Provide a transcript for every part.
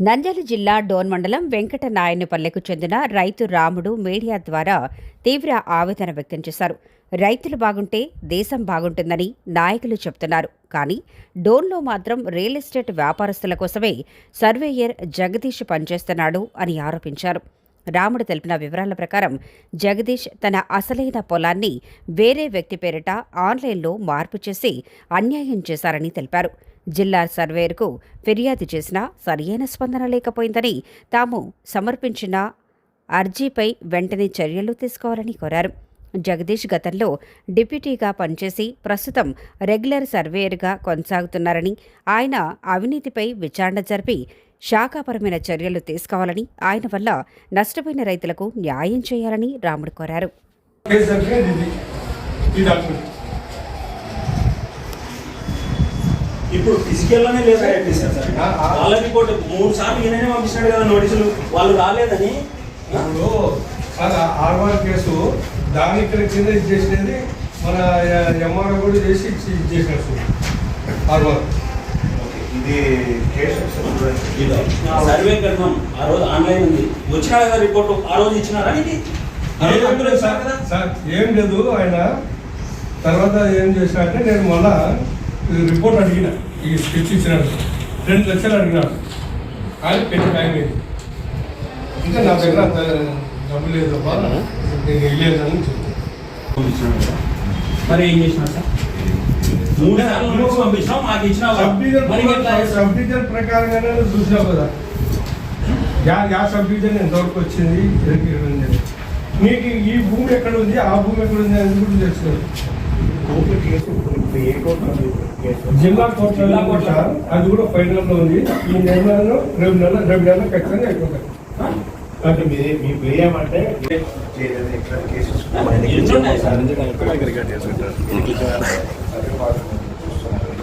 నంద్యాల జిల్లా డోన్ మండలం వెంకట నాయనపల్లెకు చెందిన రైతు రాముడు మీడియా ద్వారా తీవ్ర ఆవేదన వ్యక్తం చేశారు. రైతులు బాగుంటే దేశం బాగుంటుందని నాయకులు చెప్తున్నారు కానీ డోన్లో మాత్రం రియల్ ఎస్టేట్ వ్యాపారస్తుల కోసమే సర్వేయర్ జగదీష్ పనిచేస్తున్నాడు అని ఆరోపించారు. రాముడు తెలిపిన వివరాల ప్రకారం జగదీష్ తన అసలైన పొలాన్ని వేరే వ్యక్తి పేరిట ఆన్లైన్లో మార్పు చేసి అన్యాయం చేశారని తెలిపారు. జిల్లా సర్వేయర్కు ఫిర్యాదు చేసినా సరియైన స్పందన లేకపోయిందని తాము సమర్పించిన అర్జీపై వెంటనే చర్యలు తీసుకోవాలని కోరారు. జగదీష్ గతంలో డిప్యూటీగా పనిచేసి ప్రస్తుతం రెగ్యులర్ సర్వేయర్గా కొనసాగుతున్నారని ఆయన అవినీతిపై విచారణ జరిపి శాఖాపరమైన చర్యలు తీసుకోవాలని ఆయన వల్ల నష్టపోయిన రైతులకు న్యాయం చేయాలని రాముడు కోరారు కేసు సర్టిఫికేట్ ఇది ఈ డాక్యుమెంట్ ఇప్పుడు ఫిజికల్లోనే లేదు సార్ సార్ ఆ, ఆ. వాళ్ళ రిపోర్ట్ మూడు సార్లు ఈయననే పంపించినాడు కదా నోటీసులు. వాళ్ళు రాలేదని. ఇప్పుడు ఆర్ఆర్ కేసు దాని ఇక్కడ కింద ఇది చేసినది మన ఎంఆర్ఓ కూడా చేసి ఇది చేసినట్టు ఆర్ఆర్ ఇది సర్వే కడతాం ఆ రోజు ఆన్లైన్ ఉంది. వచ్చినా కదా రిపోర్ట్. ఆ రోజు ఇచ్చినారా ఇది? ఏం లేదు ఇచ్చినారు సార్ కదా? సార్ ఏం లేదు ఆయన. తర్వాత ఏం చేసిన అంటే నేను మళ్ళా రిపోర్ట్ అడిగిన ఈ స్కెచ్ ఇచ్చినాడు. రెండు లక్షలు అడిగినాడు. ఆయన పెట్టి టైం అయింది. ఇంకా నా దగ్గర డబ్బు లేదు అబ్బా. నేను వెళ్ళలేదు అని చెప్తాను. మరి ఏం చేసినారు సార్? మూడు సార్లు నోటీస్ పంపించినాం మాకు ఇచ్చినా సబ్ డివిజన్ ప్రకారంగానే చూసినావు కదా. యా యా సబ్ డివిజన్ ఎంతవరకు వచ్చింది? నీకు ఈ భూమి ఎక్కడ ఉంది? ఆ భూమి ఎక్కడ ఉంది? అని కూడా తెలుసుకోవాలి. కోర్టు కేసు ఇప్పుడు ఏ కోర్టు కేసు? జిల్లా జిల్లా. సార్. అది కూడా ఫైనల్లో ఉంది. ఈ నెలలో రేపు నెల రేపు నెల ఖచ్చితంగా అయిపోతాయి. అంటే మీ మీ ప్లే ఏమంటే చేయలేదు ఎట్లా కేసెస్ ఎన్ని ఉన్నాయి సార్?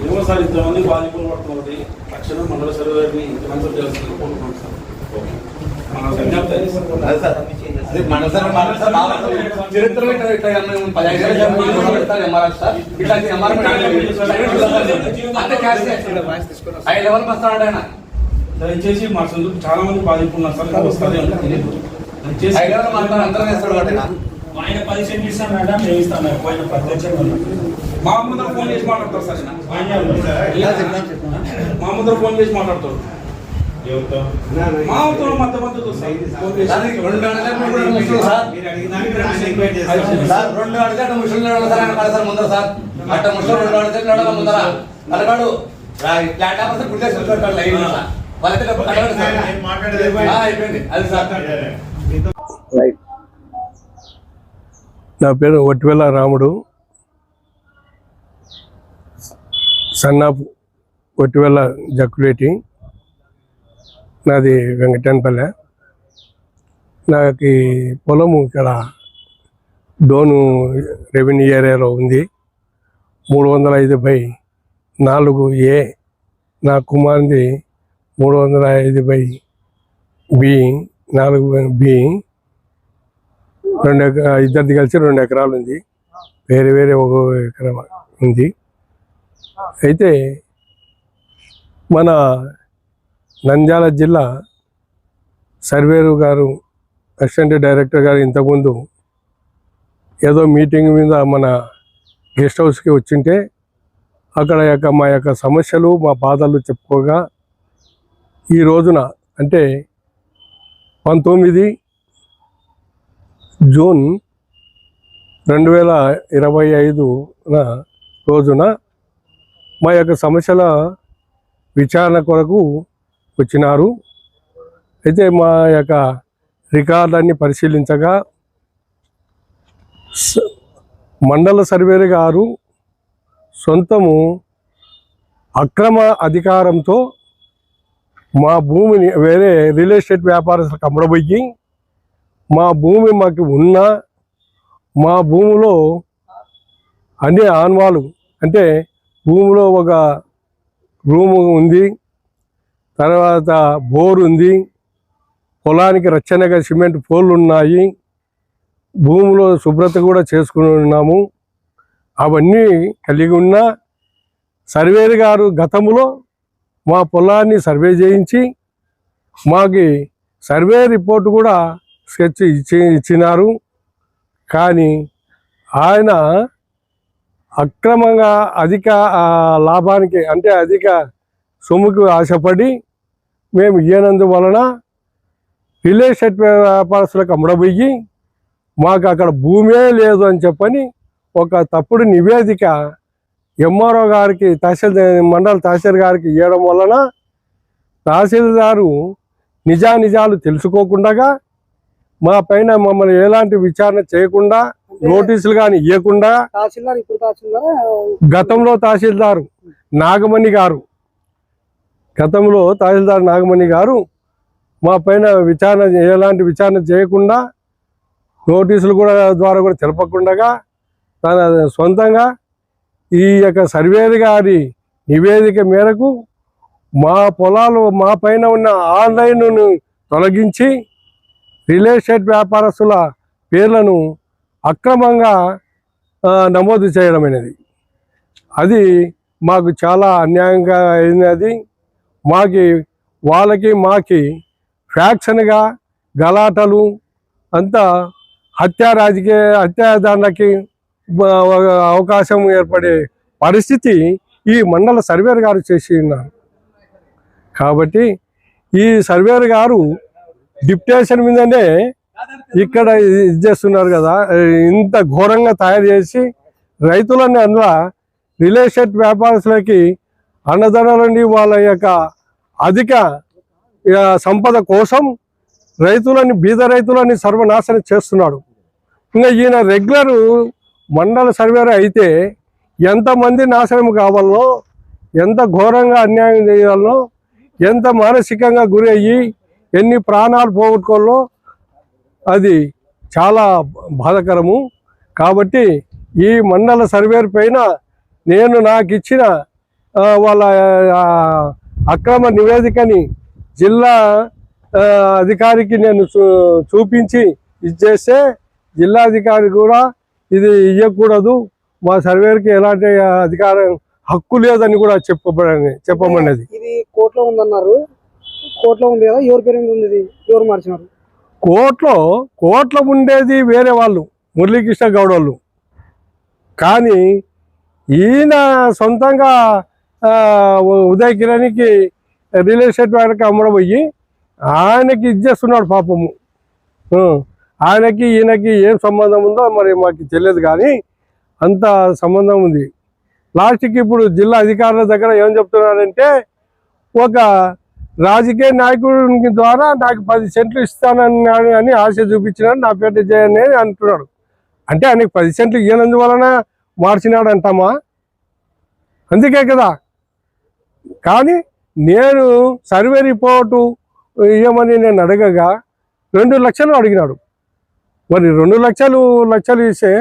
ఏమో సార్ ఇంతమంది బాధితులు పడుతున్నది తక్షణం మండల సర్వేని కోరుకుంటున్నాం సార్. మన చరిత్రలో ఇట్లా ఇట్లా ఏమన్నా పదహైదు ఏళ్ళ జన్మ మనం పెడతారు ఎంఆర్ఎఫ్ సార్ ఇట్లాంటి ఎంఆర్ఎఫ్ అంతే క్యాష్ ఐదు లెవెల్ వస్తాడు ఆయన దయచేసి మా సొంత చాలా మంది బాధితులు ఉన్నారు సార్ వస్తుంది అంటే తెలియదు. దయచేసి ఐదు లెవెల్ మాత్రం అందరం వేస్తాడు కాబట్టి ఆయన పది సెంట్లు ఇస్తానట మేము ఇస్తాను పోయిన ప్రత్యక్షంగా ఉన్నాం. మా ముందర ఫోన్ చేసి మాట్లాడతారు సార్. మా ముందర ఫోన్ చేసి మాట్లాడతారు. దానికి రెండు ముసలు సార్. సార్ రెండు ముసలి సార్ ఆయన ముందర సార్. అట్ట ముసలి రెండు ముందర ఆఫర్ లైన్ అయిపోయింది. అది సార్. నా పేరు ఒట్టివెల్ల రాముడు. సన్నాపు ఒట్టివెల్ల జక్కులేటి. నాది వెంకటన్పల్లె. నాకు పొలము ఇక్కడ డోను రెవెన్యూ ఏరియాలో ఉంది. మూడు వందల ఐదు బై నాలుగు ఏ నా కుమారుది మూడు వందల ఐదు బై బి నాలుగు బి రెండు ఇద్దరిది కలిసి రెండు ఎకరాలు ఉంది వేరే వేరే ఒక ఎకరం ఉంది. అయితే మన నంద్యాల జిల్లా సర్వేరు గారు అసిస్టెంట్ డైరెక్టర్ గారు ఇంతకుముందు ఏదో మీటింగ్ మీద మన గెస్ట్ హౌస్కి వచ్చింటే అక్కడ యొక్క మా యొక్క సమస్యలు మా బాధలు చెప్పుకోగా ఈ రోజున అంటే పంతొమ్మిది జూన్ రెండు వేల ఇరవై ఐదున రోజున మా యొక్క సమస్యల విచారణ కొరకు వచ్చినారు. అయితే మా యొక్క రికార్డులన్నీ పరిశీలించగా స- మండల సర్వేరు గారు సొంతము అక్రమ అధికారంతో మా భూమిని వేరే రియల్ ఎస్టేట్ వ్యాపారస్తులకు అమ్మడబోయి మా భూమి మాకు ఉన్న మా భూమిలో అన్ని ఆన్వాలు అంటే భూమిలో ఒక రూము ఉంది. తర్వాత బోర్ ఉంది. పొలానికి రచ్చనగా సిమెంట్ పోళ్ళు ఉన్నాయి భూమిలో శుభ్రత కూడా చేసుకుని ఉన్నాము. అవన్నీ కలిగి ఉన్న సర్వేరు గారు గతంలో మా పొలాన్ని సర్వే చేయించి మాకి సర్వే రిపోర్ట్ కూడా స్కెచ్ ఇచ్చి ఇచ్చినారు. కానీ ఆయన అక్రమంగా అధిక లాభానికి అంటే అధిక సొమ్ముకు ఆశపడి మేము ఇయ్యనందు వలన రిలే ఎస్టేట్ వ్యాపారస్తులకు అమ్మడబోయి మాకు అక్కడ భూమే లేదు అని చెప్పని ఒక తప్పుడు నివేదిక ఎంఆర్ఓ గారికి తహసీల్దార్ మండల తహసీల్దార్ గారికి ఇవ్వడం వలన తహసీల్దారు నిజానిజాలు తెలుసుకోకుండా మా పైన మమ్మల్ని ఎలాంటి విచారణ చేయకుండా నోటీసులు కానీ ఇవ్వకుండా గతంలో తహసీల్దారు నాగమణి గారు గతంలో తహసీల్దార్ నాగమణి గారు మా పైన విచారణ ఎలాంటి విచారణ చేయకుండా నోటీసులు కూడా ద్వారా కూడా తెలపకుండా తన సొంతంగా ఈ యొక్క సర్వేది గారి నివేదిక మేరకు మా పొలాలు మా పైన ఉన్న ఆన్లైన్ను తొలగించి రియల్ ఎస్టేట్ వ్యాపారస్తుల పేర్లను అక్రమంగా నమోదు చేయడం అనేది అది మాకు చాలా అన్యాయంగా అయినది మాకి వాళ్ళకి మాకి ఫ్యాక్షన్గా గలాటలు అంతా హత్యా రాజకీయ హత్యాదారులకి అవకాశం ఏర్పడే పరిస్థితి ఈ మండల సర్వేర్ గారు చేసి ఉన్నారు కాబట్టి ఈ సర్వేర్ గారు డిప్టేషన్ మీదనే ఇక్కడ ఇది చేస్తున్నారు కదా ఇంత ఘోరంగా తయారు చేసి రైతులని అందులో రియల్ ఎస్టేట్ వ్యాపారస్తులకి అన్నదానాలండి వాళ్ళ యొక్క అధిక సంపద కోసం రైతులని బీద రైతులని సర్వనాశనం చేస్తున్నాడు. ఇంకా ఈయన రెగ్యులర్ మండల సర్వేర్ అయితే ఎంతమంది నాశనం కావాలో ఎంత ఘోరంగా అన్యాయం చేయాలనో ఎంత మానసికంగా గురి అయ్యి ఎన్ని ప్రాణాలు పోగొట్టుకోవాలో అది చాలా బాధకరము. కాబట్టి ఈ మండల సర్వేర్ పైన నేను నాకు ఇచ్చిన వాళ్ళ అక్రమ నివేదికని జిల్లా అధికారికి నేను చూపించి ఇచ్చేస్తే జిల్లా అధికారి కూడా ఇది ఇవ్వకూడదు మా సర్వేర్కి ఎలాంటి అధికారం హక్కు లేదని కూడా చెప్పబడి చెప్పమన్నది. ఇది కోర్టులో ఉందన్నారు. కోర్టులో ఉంది కదా ఎవరి పేరు ఉంది ఎవరు మార్చినారు? కోర్టులో కోర్టులో ఉండేది వేరే వాళ్ళు మురళీకృష్ణ గౌడ్ వాళ్ళు. కానీ ఈయన సొంతంగా ఉదయ్ కిరణ్కి రియల్ ఎస్టేట్ వాళ్ళకి అమ్మడం పోయి ఆయనకి ఇచ్చేస్తున్నాడు పాపము. ఆయనకి ఈయనకి ఏం సంబంధం ఉందో మరి మాకు తెలియదు కానీ అంత సంబంధం ఉంది. లాస్ట్కి ఇప్పుడు జిల్లా అధికారుల దగ్గర ఏం చెప్తున్నాడంటే ఒక రాజకీయ నాయకుడి ద్వారా నాకు పది సెంట్లు ఇస్తానని అని ఆశ చూపించినాడు నా పేట చేయని అంటున్నాడు. అంటే ఆయనకి పది సెంట్లు ఇవ్వనందువలన మార్చినాడంటామా అందుకే కదా కానీ నేను సర్వే రిపోర్టు ఇవ్వమని నేను అడగగా రెండు లక్షలు అడిగినాడు. మరి రెండు లక్షలు లక్షలు ఇస్తే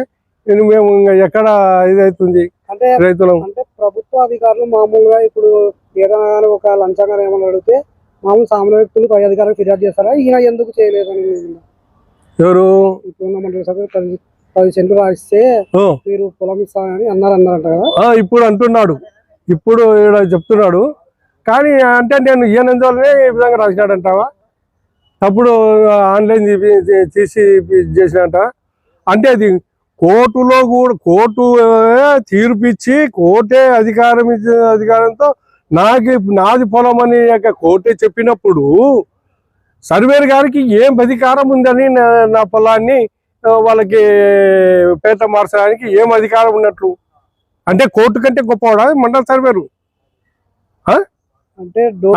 నేను మేము ఎక్కడ ఇదవుతుంది అంటే రైతులం? అంటే ప్రభుత్వ అధికారులు మామూలుగా ఇప్పుడు ఏదైనా ఒక లంచంగా ఏమైనా అడిగితే మామూలు సామాన్య వ్యక్తులు పై అధికారులకు ఫిర్యాదు చేస్తారా? ఈయన ఎందుకు చేయలేదని ఎవరు? ఇప్పుడు పది సెంట్లు రాయిస్తే ఓ, మీరు పొలం ఇస్తానని అన్నారు అన్నారంట కదా ఇప్పుడు అంటున్నాడు. ఇప్పుడు ఈడ చెప్తున్నాడు. కానీ అంటే నేను ఈయనందువల్లనే ఈ విధంగా రాసినాడంటావా? తప్పుడు ఆన్లైన్ తీపి- తీసి చేసినట అంటే అది కోర్టులో కూడా కోర్టు తీర్పిచ్చి కోర్టే అధికారం ఇచ్చిన అధికారంతో నాకు నాది పొలం అని యొక్క కోర్టే చెప్పినప్పుడు సర్వేర్ గారికి ఏం అధికారం ఉందని నా- నా పొలాన్ని వాళ్ళకి పేట మార్చడానికి ఏం అధికారం ఉన్నట్లు? అంటే కోర్టు కంటే గొప్పవాడా? మండల సర్వేరు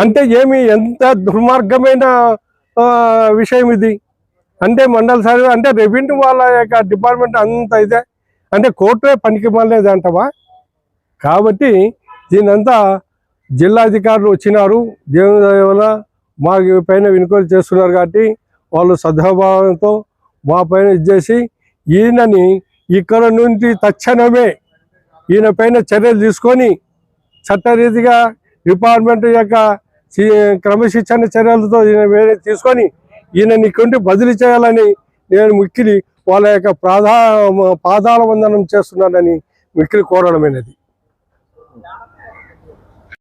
అంటే ఏమి ఎంత దుర్మార్గమైన విషయం ఇది? అంటే మండల సర్వే అంటే రెవెన్యూ వాళ్ళ యొక్క డిపార్ట్మెంట్ అంత ఇదే. అంటే కోర్టే పనికి మాలేదు అంటవా? కాబట్టి దీనంతా జిల్లా అధికారులు వచ్చినారు. వల్ల మా పైన వినుకోలు చేస్తున్నారు కాబట్టి వాళ్ళు సద్భావంతో మా పైన ఇచ్చేసి ఈయనని ఇక్కడ నుండి తక్షణమే ఈయన పైన చర్యలు తీసుకొని చట్టరీతిగా డిపార్ట్మెంట్ యొక్క క్రమశిక్షణ చర్యలతో ఈయన వేరే తీసుకొని ఈయన ఇక్కడి బదిలీ చేయాలని నేను మిక్కిలి వాళ్ళ యొక్క ప్రాధా పాదాల వందనం చేస్తున్నానని మిక్కిలి కోరడమైనది.